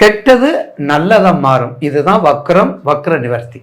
கெட்டது நல்லதாக மாறும். இதுதான் வக்ரம் வக்ர நிவர்த்தி.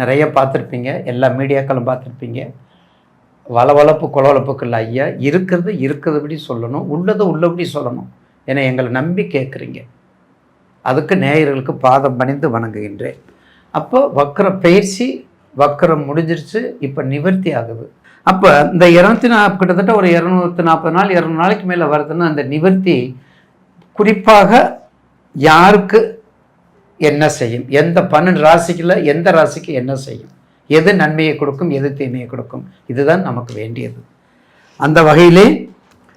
நிறைய பார்த்துருப்பீங்க எல்லா மீடியாக்களும் பார்த்துருப்பீங்க. வளவளப்பு கொலவளப்புக்கள் ஐயா இருக்கிறது இருக்கிறதுபடி சொல்லணும் உள்ளதை உள்ளபடி சொல்லணும் ஏன்னா எங்களை நம்பி கேட்குறீங்க. அதுக்கு நேயர்களுக்கு பாதம் பணிந்து வணங்குகின்றேன். அப்போ வக்கர பயிற்சி வக்கரம் முடிஞ்சிருச்சு இப்போ நிவர்த்தி ஆகுது. அப்போ இந்த இரநூத்தி நா கிட்டத்தட்ட ஒரு இரநூத்தி நாற்பது நாள் இரநூறு நாளைக்கு மேலே வருதுன்னா அந்த நிவர்த்தி குறிப்பாக யாருக்கு என்ன செய்யும்? எந்த பன்னெண்டு ராசிக்குள்ள எந்த ராசிக்கு என்ன செய்யும்? எது நன்மையை கொடுக்கும்? எது தீமையை கொடுக்கும்? இதுதான் நமக்கு வேண்டியது. அந்த வகையிலே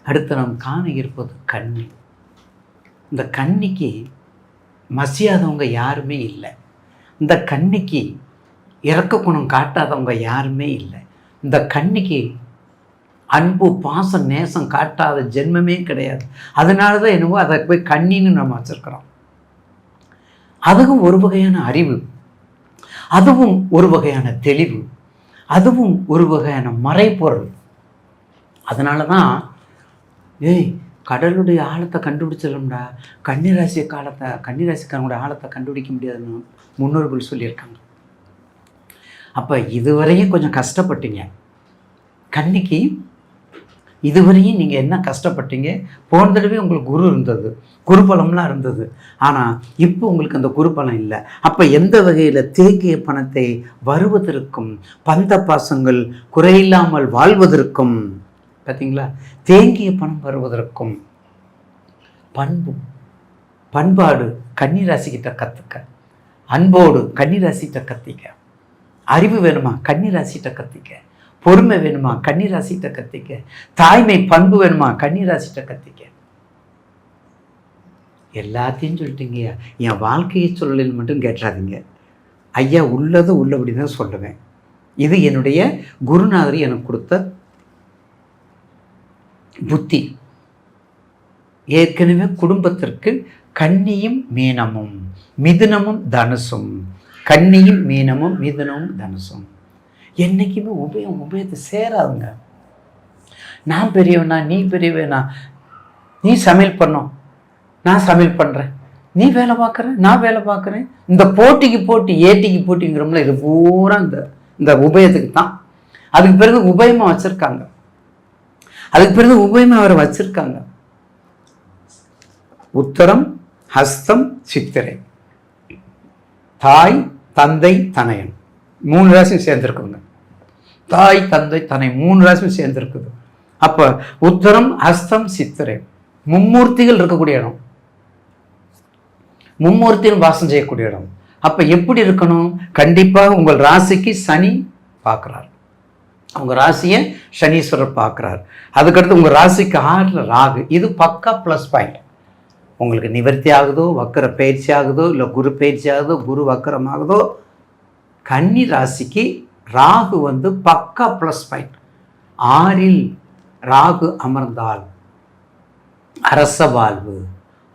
அடுத்து நாம் காண இருப்பது கண்ணி இந்த கன்னிக்கு மசியாதவங்க யாருமே இல்லை. இந்த கண்ணிக்கு இறக்க குணம் காட்டாதவங்க யாருமே இல்லை. இந்த கண்ணிக்கு அன்பு பாசம் நேசம் காட்டாத ஜென்மமே கிடையாது. அதனால தான் என்னவோ அதை போய் கண்ணின்னு நம்ம வச்சுருக்கிறோம். அதுவும் ஒரு வகையான அறிவு. அதுவும் ஒரு வகையான தெளிவு. அதுவும் ஒரு வகையான மறைப்பொருள் அதனால தான் ஏய் கடலுடைய ஆழத்தை கண்டுபிடிச்சிடலாம்டா கன்னிராசி காலத்தை கன்னிராசிக்காரனுடைய ஆழத்தை கண்டுபிடிக்க முடியாதுன்னு முன்னோர்கள் சொல்லியிருக்காங்க. அப்போ இதுவரையும் கொஞ்சம் கஷ்டப்பட்டீங்க. கன்னிக்கு இதுவரையும் நீங்கள் என்ன கஷ்டப்பட்டீங்க? போன தடவை உங்களுக்கு குரு இருந்தது. குருபலம்லாம் இருந்தது. ஆனால் இப்போ உங்களுக்கு அந்த குருபலம் இல்லை. அப்போ எந்த வகையில் தேங்கிய பணத்தை வருவதற்கும் பந்த பாசங்கள் குறையில்லாமல் வாழ்வதற்கும் பார்த்தீங்களா தேங்கிய பணம் வருவதற்கும் பண்பு பண்பாடு கன்னிராசிக்கிட்ட கற்றுக்க அன்போடு கன்னிராசிகிட்ட கத்திக்க. அறிவு வேணுமா? கன்னிராசிகிட்ட கத்திக்க. பொறுமை வேணுமா? கன்னிராசிகிட்ட கத்திக்க. தாய்மை பண்பு வேணுமா? கன்னிராசிகிட்ட கத்திக்க. எல்லாத்தையும் சொல்லிட்டீங்க. என் வாழ்க்கையை சொல்லலில் மட்டும் கேட்டுறாதீங்க ஐயா உள்ளது உள்ளபடி தான் சொல்லுவேன். இது என்னுடைய குருநாதர் எனக்கு கொடுத்த புத்தி. ஏற்கனவே குடும்பத்திற்கு கன்னியும் மீனமும் மிதுனமும் தனுசும். கன்னியும் மீனமும் மிதுனமும் தனுசும். என்றைக்குமே உபயம் உபயத்தை சேராதுங்க. நான் பெரியவனா நீ பெரியவனா நீ சமையல் பண்ணோம். நான் சமையல் பண்ணுறேன் நீ வேலை பார்க்குற நான் வேலை பார்க்குறேன். இந்த போட்டிக்கு போட்டி ஏட்டிக்கு போட்டிங்கிறோம்ல இது பூரா இந்த இந்த உபயத்துக்கு தான். அதுக்கு பிறகு உபயமாக வச்சுருக்காங்க. அதுக்கு பிறகு உபயமாக அவரை வச்சுருக்காங்க. உத்தரம் ஹஸ்தம் சித்திரை. தாய் தந்தை தனயன். மூணு ராசியும் சேர்ந்துருக்குங்க. தாய் தந்தை தன்னை மூணு ராசியும் சேர்ந்துருக்குது. அப்போ உத்தரம் ஹஸ்தம் சித்திரை மும்மூர்த்திகள் இருக்கக்கூடிய இடம். மும்மூர்த்திகள் வாசம் செய்யக்கூடிய இடம். அப்போ எப்படி இருக்கணும்? கண்டிப்பாக உங்கள் ராசிக்கு சனி பார்க்குறார். அவங்க ராசியை சனீஸ்வரர் பார்க்குறார். அதுக்கடுத்து உங்கள் ராசிக்கு ஆறில் ராகு. இது பக்கா ப்ளஸ் பாயிண்ட் உங்களுக்கு நிவர்த்தி ஆகுதோ வக்கர பயிற்சி ஆகுதோ இல்லை குரு பயிற்சி ஆகுதோ குரு வக்கரம் ஆகுதோ கன்னி ராசிக்கு ராகு வந்து பக்கா ப்ளஸ் பாயிண்ட் ஆறில் ராகு அமர்ந்தால் அரச வாழ்வு.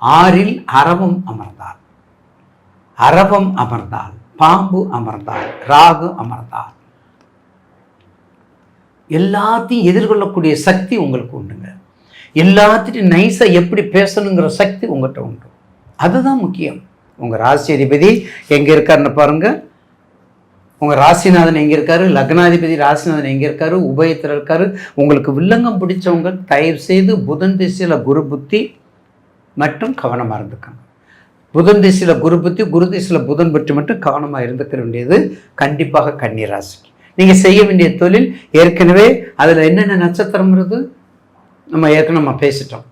ஆறில் அரவம் அமர்ந்தால். அரவம் அமர்ந்தால் பாம்பு அமர்ந்தால் ராகு அமர்ந்தால். எல்லாத்தையும் எதிர்கொள்ளக்கூடிய சக்தி உங்களுக்கு உண்டுங்க. எல்லாத்திட்டையும் நைஸாக எப்படி பேசணுங்கிற சக்தி உங்கள்கிட்ட உண்டு. அதுதான் முக்கியம். உங்கள் ராசி அதிபதி எங்கே இருக்காருன்னு பாருங்கள் உங்கள் ராசிநாதன் எங்கே இருக்காரு? லக்னாதிபதி ராசிநாதன் எங்கே இருக்காரு? உபயத்தில் இருக்காரு உங்களுக்கு வில்லங்கம் பிடிச்சவங்க தயவு செய்து புதன் திசையில் குரு புத்தி மற்றும் கவனமாக இருந்துக்காங்க. புதன் திசையில் குரு புத்தி குரு திசையில் புதன் பற்றி மட்டும் கவனமாக இருந்துக்க வேண்டியது கண்டிப்பாக கன்னிராசிக்கு நீங்கள் செய்ய வேண்டிய தொழில் ஏற்கனவே அதில் என்னென்ன நட்சத்திரம் இருக்குது? நம்ம ஏற்கனவே நம்ம பேசிட்டோம்.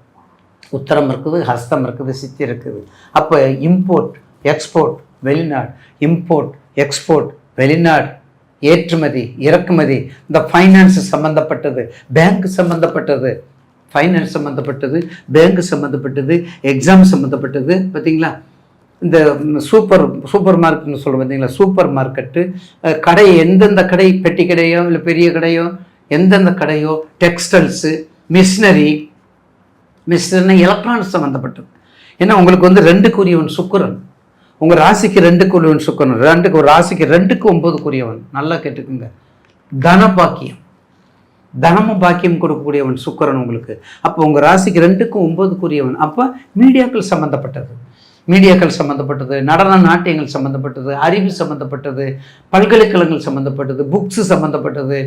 உத்தரம் இருக்குது ஹஸ்தம் இருக்குது சித்தி இருக்குது. அப்போ இம்போர்ட் எக்ஸ்போர்ட் வெளிநாடு இம்போர்ட் எக்ஸ்போர்ட் வெளிநாடு ஏற்றுமதி இறக்குமதி இந்த ஃபைனான்ஸ் சம்மந்தப்பட்டது பேங்க் சம்மந்தப்பட்டது ஃபைனான்ஸ் சம்மந்தப்பட்டது பேங்க் சம்மந்தப்பட்டது எக்ஸாம் சம்மந்தப்பட்டது பார்த்தீங்களா? இந்த சூப்பர் சூப்பர் மார்க்கெட்னு சொல்கிறோம் பார்த்தீங்களா? சூப்பர் மார்க்கெட்டு கடை எந்தெந்த கடை பெட்டி கடையோ இல்லை பெரிய கடையோ எந்தெந்த கடையோ டெக்ஸ்டைல்ஸு மிஷினரி மிஷினரி எலக்ட்ரானிக்ஸ் சம்மந்தப்பட்டது ஏன்னா உங்களுக்கு வந்து ரெண்டுக்குரிய ஒன்று சுக்குரன் உங்கள் ராசிக்கு ரெண்டுக்கும் உள்ளவன் சுக்கரன். ரெண்டுக்கு ஒரு ராசிக்கு ரெண்டுக்கு ஒன்பதுக்குரியவன். நல்லா கேட்டுக்குங்க. தன பாக்கியம். தனமும் பாக்கியம் கொடுக்கக்கூடியவன் சுக்கரன் உங்களுக்கு. அப்போ உங்கள் ராசிக்கு ரெண்டுக்கும் ஒம்பதுக்குரியவன் அப்போ மீடியாக்கள் சம்மந்தப்பட்டது மீடியாக்கள் சம்மந்தப்பட்டது நடன நாட்டியங்கள் சம்மந்தப்பட்டது அறிவு சம்மந்தப்பட்டது பல்கலைக்கழகங்கள் சம்மந்தப்பட்டது புக்ஸு சம்மந்தப்பட்டது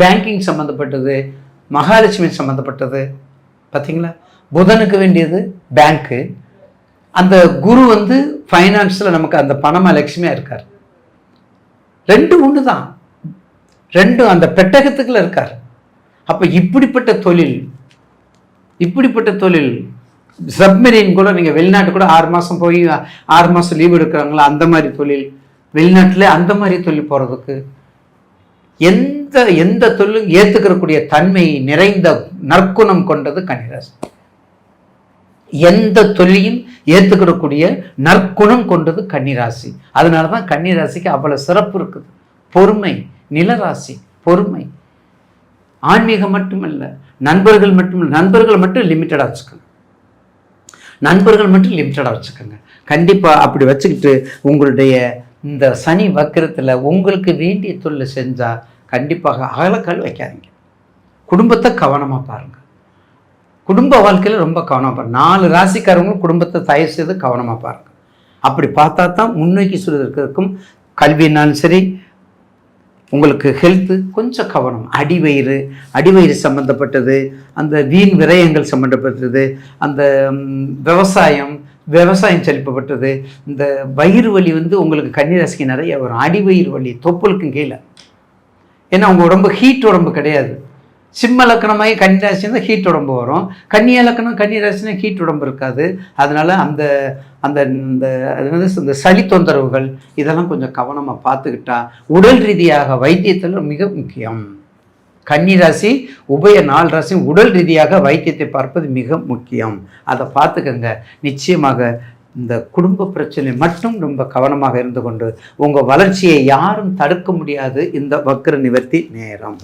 பேங்கிங் சம்மந்தப்பட்டது மகாலட்சுமி சம்மந்தப்பட்டது பார்த்தீங்களா புதனுக்கு வேண்டியது பேங்க்கு அந்த குரு வந்து ஃபைனான்ஸில் நமக்கு அந்த பணமாக லட்சுமியாக இருக்கார். ரெண்டும் ஒன்று தான் ரெண்டும் அந்த பெட்டகத்துக்குள்ள இருக்கார். அப்போ இப்படிப்பட்ட தொழில் இப்படிப்பட்ட தொழில் சப்மெரின் கூட நீங்கள் வெளிநாட்டு கூட ஆறு மாதம் போய் ஆறு மாதம் லீவ் எடுக்கிறாங்களா அந்த மாதிரி தொழில் வெளிநாட்டில் அந்த மாதிரி தொழில் போகிறதுக்கு எந்த எந்த தொழிலும் ஏற்றுக்கிறக்கூடிய தன்மை நிறைந்த நற்குணம் கொண்டது கன்னிராசி. எந்த தொழிலையும் ஏற்றுக்கிடக்கூடிய நற்குணம் கொண்டது கன்னிராசி. அதனால தான் கன்னிராசிக்கு அவ்வளோ சிறப்பு இருக்குது. பொறுமை நிலராசி பொறுமை. ஆன்மீகம் மட்டுமல்ல நண்பர்கள் மட்டும் நண்பர்கள் மட்டும் லிமிட்டடாக வச்சுக்கோங்க. நண்பர்கள் மட்டும் லிமிட்டடாக வச்சுக்கோங்க. கண்டிப்பாக அப்படி வச்சுக்கிட்டு உங்களுடைய இந்த சனி வக்கரத்தில் உங்களுக்கு வேண்டிய தொழில் செஞ்சால் கண்டிப்பாக அகலக்கால் வைக்காதீங்க. குடும்பத்தை கவனமாக பாருங்கள் குடும்ப வாழ்க்கையில் ரொம்ப கவனமாக பாருங்க. நாலு ராசிக்காரங்களும் குடும்பத்தை தயவு செய்து கவனமாக பாருங்க. அப்படி பார்த்தா தான் முன்னோக்கி சொல்வதற்கும் கல்வினாலும் சரி உங்களுக்கு ஹெல்த்து கொஞ்சம் கவனம். அடிவயிறு அடிவயிறு சம்மந்தப்பட்டது அந்த வீண் விரயங்கள் சம்மந்தப்பட்டது அந்த விவசாயம் விவசாயம் செழிப்பப்பட்டது இந்த வயிறு வலி வந்து உங்களுக்கு கன்னிராசிக்கு நிறைய வரும். அடிவயிறு வலி தொப்புளுக்கும் கீழே. ஏன்னா உங்கள் உடம்பு ஹீட் உடம்பு கிடையாது. சிம்ம லக்கணமாகி கன்னிராசி இருந்தால் ஹீட் உடம்பு வரும். கன்னியா லக்கணம் கன்னிராசினா ஹீட் உடம்பு இருக்காது. அதனால் அந்த அந்த இந்த அது இந்த சளி தொந்தரவுகள் இதெல்லாம் கொஞ்சம் கவனமாக பார்த்துக்கிட்டா உடல் ரீதியாக வைத்தியத்தில் மிக முக்கியம். கன்னிராசி உபய நாள் ராசி உடல் ரீதியாக வைத்தியத்தை பார்ப்பது மிக முக்கியம். அதை பார்த்துக்கங்க. நிச்சயமாக இந்த குடும்ப பிரச்சனை மட்டும் ரொம்ப கவனமாக இருந்து கொண்டு உங்கள் வளர்ச்சியை யாரும் தடுக்க முடியாது. இந்த வக்கர நிவர்த்தி நேரம்.